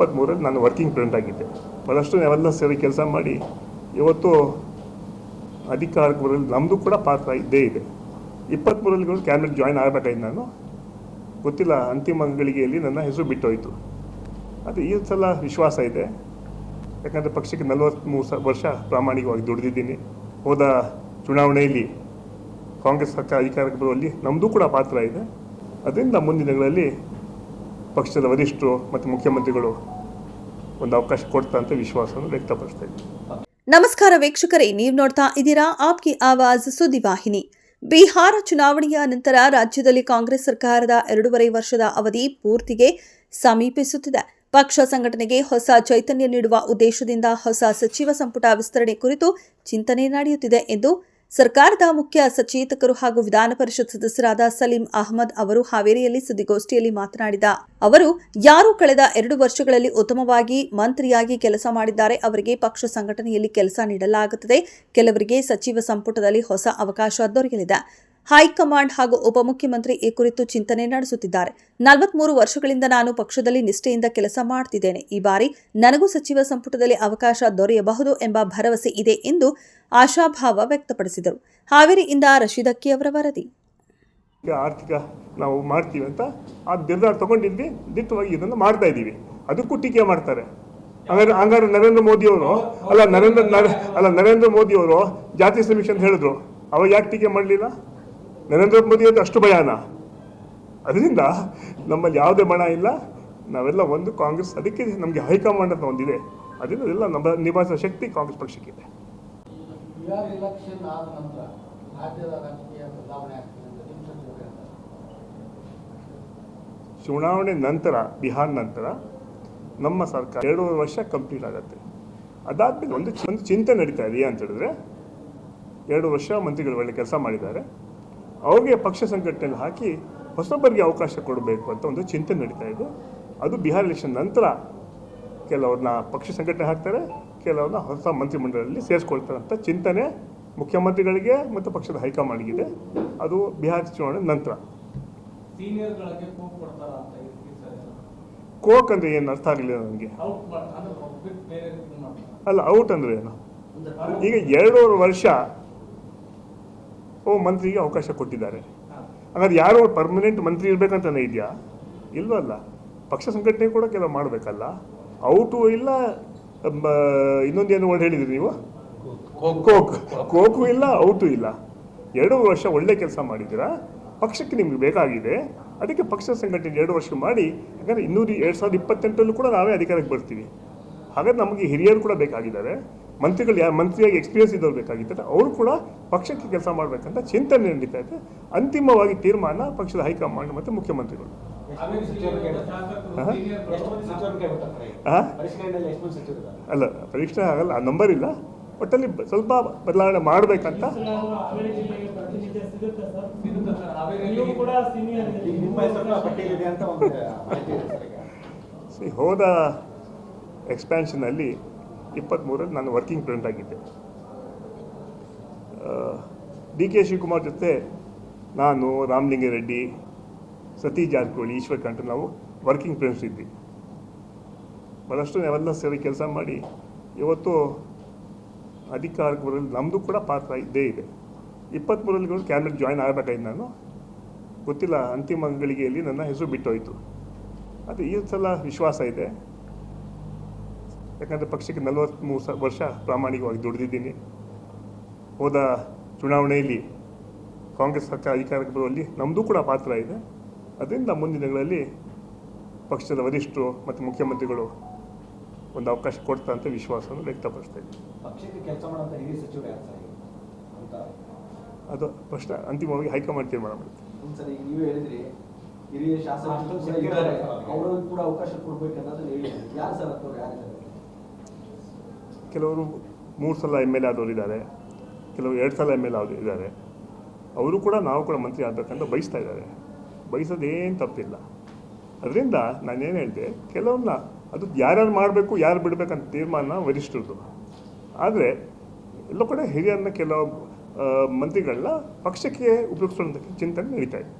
ಇಪ್ಪತ್ತ್ಮೂರಲ್ಲಿ ನಾನು working president ಆಗಿದ್ದೆ. ಬಹಳಷ್ಟು ನಾವೆಲ್ಲ ಸೇರಿ ಕೆಲಸ ಮಾಡಿ ಇವತ್ತು ಅಧಿಕಾರಕ್ಕೆ ಬರಲಿ ನಮ್ಮದು ಕೂಡ ಪಾತ್ರ ಇದ್ದೇ ಇದೆ. ಇಪ್ಪತ್ತ್ಮೂರಲ್ಲಿ ಕ್ಯಾಬಿನೆಟ್ ಜಾಯ್ನ್ ಆಗಬೇಕಾಯ್ತು ನಾನು. ಗೊತ್ತಿಲ್ಲ, ಅಂತಿಮ ಗಳಿಗೆಯಲ್ಲಿ ನನ್ನ ಹೆಸರು ಬಿಟ್ಟೋಯಿತು. ಅದು ಈ ಸಲ ವಿಶ್ವಾಸ ಇದೆ. ಯಾಕಂದರೆ ಪಕ್ಷಕ್ಕೆ ನಲವತ್ತ್ಮೂರು ಸ, ವರ್ಷ ಪ್ರಾಮಾಣಿಕವಾಗಿ ದುಡಿದಿದ್ದೀನಿ. ಹೋದ ಚುನಾವಣೆಯಲ್ಲಿ ಕಾಂಗ್ರೆಸ್ ಸರ್ಕಾರ ಅಧಿಕಾರಕ್ಕೆ ಬರುವಲ್ಲಿ ನಮ್ಮದು ಕೂಡ ಪಾತ್ರ ಇದೆ. ಅದರಿಂದ ಮುಂದಿನಗಳಲ್ಲಿ ದಿನಗಳಲ್ಲಿ ಪಕ್ಷದ ವರಿಷ್ಠರು ಮತ್ತು ಮುಖ್ಯಮಂತ್ರಿಗಳು ಒಂದು ಅವಕಾಶ ಕೊಡ್ತಾ ವಿಶ್ವಾಸವನ್ನು ವ್ಯಕ್ತಪಡಿಸ್ತಾ ನಮಸ್ಕಾರ ವೀಕ್ಷಕರೇ, ನೀವು ನೋಡ್ತಾ ಇದ್ದೀರಾ ಆಪ್ಕಿ ಆವಾಜ್ ಸುದ್ದಿವಾಹಿನಿ ಬಿಹಾರ ಚುನಾವಣೆಯ ನಂತರ ರಾಜ್ಯದಲ್ಲಿ ಕಾಂಗ್ರೆಸ್ ಸರ್ಕಾರದ ಎರಡೂವರೆ ವರ್ಷದ ಅವಧಿ ಪೂರ್ತಿಗೆ ಸಮೀಪಿಸುತ್ತಿದೆ. ಪಕ್ಷ ಸಂಘಟನೆಗೆ ಹೊಸ ಚೈತನ್ಯ ನೀಡುವ ಉದ್ದೇಶದಿಂದ ಹೊಸ ಸಚಿವ ಸಂಪುಟ ವಿಸ್ತರಣೆ ಕುರಿತು ಚಿಂತನೆ ನಡೆಯುತ್ತಿದೆ ಎಂದು ಸರ್ಕಾರದ ಮುಖ್ಯ ಸಚೇತಕರು ಹಾಗೂ ವಿಧಾನ ಪರಿಷತ್ ಸದಸ್ಯರಾದ ಸಲೀಂ ಅಹಮದ್ ಅವರು ಹಾವೇರಿಯಲ್ಲಿ ಸುದ್ದಿಗೋಷ್ಠಿಯಲ್ಲಿ ಮಾತನಾಡಿದ ಅವರು, ಯಾರು ಕಳೆದ ಎರಡು ವರ್ಷಗಳಲ್ಲಿ ಉತ್ತಮವಾಗಿ ಮಂತ್ರಿಯಾಗಿ ಕೆಲಸ ಮಾಡಿದ್ದಾರೆ ಅವರಿಗೆ ಪಕ್ಷ ಸಂಘಟನೆಯಲ್ಲಿ ಕೆಲಸ ನೀಡಲಾಗುತ್ತದೆ. ಕೆಲವರಿಗೆ ಸಚಿವ ಸಂಪುಟದಲ್ಲಿ ಹೊಸ ಅವಕಾಶ ದೊರೆಯಲಿದೆ. ಹೈಕಮಾಂಡ್ ಹಾಗೂ ಉಪಮುಖ್ಯಮಂತ್ರಿ ಈ ಕುರಿತು ಚಿಂತನೆ ನಡೆಸುತ್ತಿದ್ದಾರೆ. ನಲವತ್ಮೂರು ವರ್ಷಗಳಿಂದ ನಾನು ಪಕ್ಷದಲ್ಲಿ ನಿಷ್ಠೆಯಿಂದ ಕೆಲಸ ಮಾಡ್ತಿದ್ದೇನೆ. ಈ ಬಾರಿ ನನಗೂ ಸಚಿವ ಸಂಪುಟದಲ್ಲಿ ಅವಕಾಶ ದೊರೆಯಬಹುದು ಎಂಬ ಭರವಸೆ ಇದೆ ಎಂದು ಆಶಾಭಾವ ವ್ಯಕ್ತಪಡಿಸಿದರು. ಹಾವೇರಿಯಿಂದ ರಶೀದ್ ಅಕ್ಕಿ ಅವರ ವರದಿ. ಆರ್ಥಿಕ ನಾವು ಮಾಡ್ತೀವಿ ಅಂತ ಆ ನಿರ್ಧಾರ ತಗೊಂಡಿದ್ವಿ. ದಿಟ್ಟವಾಗಿ ಇದನ್ನು ಮಾಡ್ತಾ ಇದ್ದೀವಿ. ಅದಕ್ಕೂ ಟೀಕೆ ಮಾಡ್ತಾರೆ. ಹಂಗಾರೆ ಹಂಗಾರೆ ನರೇಂದ್ರ ಮೋದಿಯವರು ಅಲ್ಲ ನರೇಂದ್ರ ನರ- ಅಲ್ಲ ನರೇಂದ್ರ ಮೋದಿಯವರು ಜಾತಿ ಸಮೀಕ್ಷೆ ಅಂತ ಹೇಳಿದ್ರು. ಅವಾಗ ಯಾಕೆ ಟೀಕೆ ಮಾಡಲಿಲ್ಲ? ನರೇಂದ್ರ ಮೋದಿ ಅಂತ ಅಷ್ಟು ಭಯಾನ. ಅದರಿಂದ ನಮ್ಮಲ್ಲಿ ಯಾವುದೇ ಬಣ ಇಲ್ಲ. ನಾವೆಲ್ಲ ಒಂದು ಕಾಂಗ್ರೆಸ್ ಅದಕ್ಕೆ ನಮಗೆ ಹೈಕಮಾಂಡ್ ಅಂತ ಒಂದಿದೆ. ಅದರಿಂದ ಎಲ್ಲ ನಮ್ಮ ನಿಭಾಯಿಸುವ ಶಕ್ತಿ ಕಾಂಗ್ರೆಸ್ ಪಕ್ಷಕ್ಕಿದೆ ಚುನಾವಣೆ ನಂತರ ಬಿಹಾರ್ ನಂತರ ನಮ್ಮ ಸರ್ಕಾರ ಎರಡೂವರೆ ವರ್ಷ ಕಂಪ್ಲೀಟ್ ಆಗುತ್ತೆ. ಅದಾದ್ಮೇಲೆ ಒಂದು ಒಂದು ಚಿಂತೆ ನಡೀತಾ ಇದೆ ಅಂತ ಹೇಳಿದ್ರೆ ಎರಡು ವರ್ಷ ಮಂತ್ರಿಗಳು ಒಳ್ಳೆ ಕೆಲಸ ಮಾಡಿದ್ದಾರೆ. ಅವ್ರಿಗೆ ಪಕ್ಷ ಸಂಘಟನೆಯಲ್ಲಿ ಹಾಕಿ ಹೊಸಬರಿಗೆ ಅವಕಾಶ ಕೊಡಬೇಕು ಅಂತ ಒಂದು ಚಿಂತೆ ನಡೀತಾ ಇದೆ. ಅದು ಬಿಹಾರ್ ಎಲೆಕ್ಷನ್ ನಂತರ ಕೆಲವ್ರನ್ನ ಪಕ್ಷ ಸಂಘಟನೆ ಹಾಕ್ತಾರೆ ಕೆಲವ್ರನ್ನ ಹೊಸ ಮಂತ್ರಿಮಂಡಲದಲ್ಲಿ ಸೇರಿಸ್ಕೊಳ್ತಾರೆ ಅಂತ ಚಿಂತನೆ ಮುಖ್ಯಮಂತ್ರಿಗಳಿಗೆ ಮತ್ತು ಪಕ್ಷದ ಹೈಕಮಾಂಡ್ಗಿದೆ ಅದು ಬಿಹಾರ್ ಚುನಾವಣೆ ನಂತರ. ಕೋಕ್ ಅಂದರೆ ಏನು ಅರ್ಥ ಆಗಲಿಲ್ಲ ನನಗೆ. ಅಲ್ಲ ಔಟ್ ಅಂದ್ರೆ ಏನು? ಈಗ ಎರಡೂವರೆ ವರ್ಷ ಓ ಮಂತ್ರಿಗೆ ಅವಕಾಶ ಕೊಟ್ಟಿದ್ದಾರೆ. ಹಾಗಾದ್ರೆ ಯಾರು ಪರ್ಮನೆಂಟ್ ಮಂತ್ರಿ ಇರಬೇಕಂತಾನೆ ಇದೆಯಾ? ಇಲ್ವಲ್ಲ. ಪಕ್ಷ ಸಂಘಟನೆ ಕೂಡ ಕೆಲವು ಮಾಡಬೇಕಲ್ಲ. ಔಟು ಇಲ್ಲ ಇನ್ನೊಂದು ಇನ್ನೊಂದೇನು ವರ್ಡ್ ಹೇಳಿದ್ರಿ ನೀವು? ಕೋಕ್. ಕೋಕು. ಇಲ್ಲ ಔಟು ಇಲ್ಲ. ಎರಡು ವರ್ಷ ಒಳ್ಳೆ ಕೆಲಸ ಮಾಡಿದ್ದೀರಾ? ಪಕ್ಷಕ್ಕೆ ನಿಮ್ಗೆ ಬೇಕಾಗಿದೆ. ಅದಕ್ಕೆ ಪಕ್ಷ ಸಂಘಟನೆ ಎರಡು ವರ್ಷ ಮಾಡಿ ಯಾಕಂದರೆ ಇನ್ನೂರು ಎರಡು ಸಾವಿರದ ಇಪ್ಪತ್ತೆಂಟರಲ್ಲೂ ಕೂಡ ನಾವೇ ಅಧಿಕಾರಕ್ಕೆ ಬರ್ತೀವಿ. ಹಾಗಾದ್ರೆ ನಮಗೆ ಹಿರಿಯರು ಕೂಡ ಬೇಕಾಗಿದ್ದಾರೆ. ಮಂತ್ರಿಗಳು ಯಾರು ಮಂತ್ರಿಯಾಗಿ ಎಕ್ಸ್ಪೀರಿಯನ್ಸ್ ಇದ್ದವ್ರು ಬೇಕಾಗಿದ್ದಾರೆ ಅವರು ಕೂಡ ಪಕ್ಷಕ್ಕೆ ಕೆಲಸ ಮಾಡಬೇಕಂತ ಚಿಂತನೆ ನಡೀತಾ ಇದೆ. ಅಂತಿಮವಾಗಿ ತೀರ್ಮಾನ ಪಕ್ಷದ ಹೈಕಮಾಂಡ್ ಮತ್ತು ಮುಖ್ಯಮಂತ್ರಿಗಳು? ಅಲ್ಲ ಪರೀಕ್ಷೆ ಆಗಲ್ಲ ಆ ನಂಬರ್ ಇಲ್ಲ. ಒಟ್ಟಲ್ಲಿ ಬ- ಸ್ವಲ್ಪ ಬದಲಾವಣೆ ಮಾಡಬೇಕಂತ. ಹೋದ ಎಕ್ಸ್ಪ್ಯಾನ್ಷನ್ ಅಲ್ಲಿ ಸರ್. ಸಿಗುತ್ತೆ ಸರ್ ನೀವು ಕೂಡ ಸೀನಿಯರ್ ಈಗ ಹೆಸರು ಪಟ್ಟಿಯಲ್ಲಿದೆ ಅಂತ ಒಂದು ಮಾಹಿತಿ ಇದೆ ಸರ್ ಈಗ. See, ಹೋದ ಎಕ್ಸ್ಪ್ಯಾನ್ಷನಲ್ಲಿ ಇಪ್ಪತ್ತ್ಮೂರಲ್ಲಿ ನಾನು ವರ್ಕಿಂಗ್ ಪ್ರೆಸಿಡೆಂಟ್ ಆಗಿದ್ದೆ. ಡಿ ಕೆ ಶಿವಕುಮಾರ್ ಜೊತೆ ನಾನು ರಾಮಲಿಂಗರೆಡ್ಡಿ, ಸತೀಶ್ ಜಾರಕಿಹೊಳಿ, ಈಶ್ವರ್ ಕಂಠ ನಾವು ವರ್ಕಿಂಗ್ ಪ್ರೆಸಿಡೆಂಟ್ಸ್ ಇದ್ವಿ. ಬಹಳಷ್ಟು ನಾವೆಲ್ಲ ಸೇರಿ ಕೆಲಸ ಮಾಡಿ ಇವತ್ತು ಅಧಿಕಾರಕ್ಕೆ ನಮ್ಮದು ಕೂಡ ಪಾತ್ರ ಇದ್ದೇ ಇದೆ. ಇಪ್ಪತ್ತ್ಮೂರಲ್ಲಿ ಕ್ಯಾಬಿನೆಟ್ ಜಾಯ್ನ್ ಆಗಬೇಕಾಯ್ತು ನಾನು. ಗೊತ್ತಿಲ್ಲ ಅಂತಿಮ ಗಳಿಗೆಯಲ್ಲಿ ನನ್ನ ಹೆಸರು ಬಿಟ್ಟೋಯ್ತು. ಅದು ಈ ಸಲ ವಿಶ್ವಾಸ ಇದೆ. ಯಾಕಂದರೆ ಪಕ್ಷಕ್ಕೆ ನಲವತ್ತ್ಮೂರು ಸ ವರ್ಷ ಪ್ರಾಮಾಣಿಕವಾಗಿ ದುಡಿದಿದ್ದೀನಿ. ಹೋದ ಚುನಾವಣೆಯಲ್ಲಿ ಕಾಂಗ್ರೆಸ್ ಸರ್ಕಾರ ಅಧಿಕಾರಕ್ಕೆ ಬರುವಲ್ಲಿ ನಮ್ಮದು ಕೂಡ ಪಾತ್ರ ಇದೆ. ಅದರಿಂದ ಮುಂದಿನ ದಿನಗಳಲ್ಲಿ ಪಕ್ಷದ ವರಿಷ್ಠರು ಮತ್ತು ಮುಖ್ಯಮಂತ್ರಿಗಳು ಒಂದು ಅವಕಾಶ ಕೊಡ್ತಾ ಅಂತ ವಿಶ್ವಾಸವನ್ನು ವ್ಯಕ್ತಪಡಿಸ್ತಾ ಇದ್ದೀನಿ. ಯಾರು ಅದು ಪ್ರಶ್ನೆ ಅಂತಿಮವಾಗಿ ಹೈಕಮಾಂಡ್ ತೀರ್ಮಾನ ಮಾಡುತ್ತೆ. ಒಂದ್ಸರಿ ಈಗ ಹೇಳಿದ್ರಿ ಹಿರಿಯ ಶಾಸಕರು ಕೂಡ ಇದ್ದಾರೆ ಅವರಿಗೂ ಕೂಡ ಅವಕಾಶ ಕೊಡ್ಬೇಕನ್ನೋದನ್ನ ಹೇಳಿ ಯಾರು ಸರ್ ಅಥವಾ ಯಾರಿದ್ದಾರೆ? ಕೆಲವರು ಮೂರು ಸಲ ಎಂ ಎಲ್ ಎ ಆದವರು ಇದ್ದಾರೆ, ಕೆಲವರು ಎರಡು ಸಲ ಎಂ ಎಲ್ ಎ ಇದ್ದಾರೆ. ಅವರು ಕೂಡ ನಾವು ಕೂಡ ಮಂತ್ರಿ ಆಗಬೇಕಂತ ಬಯಸ್ತಾ ಇದ್ದಾರೆ. ಬಯಸೋದೇನು ತಪ್ಪಿಲ್ಲ. ಅದರಿಂದ ನಾನೇನು ಹೇಳಿದೆ ಕೆಲವನ್ನ ಅದು ಯಾರ್ಯಾರು ಮಾಡಬೇಕು, ಯಾರು ಬಿಡಬೇಕಂತ ತೀರ್ಮಾನ ವರಿಷ್ಠರದು. ಆದರೆ ಎಲ್ಲ ಕಡೆ ಹಿರಿಯರನ್ನ ಕೆಲವು ಮಂತ್ರಿಗಳನ್ನ ಪಕ್ಷಕ್ಕೆ ಉಪಯೋಗಿಸುವಂಥ ಚಿಂತನೆ ನಡೀತಾ ಇದೆ.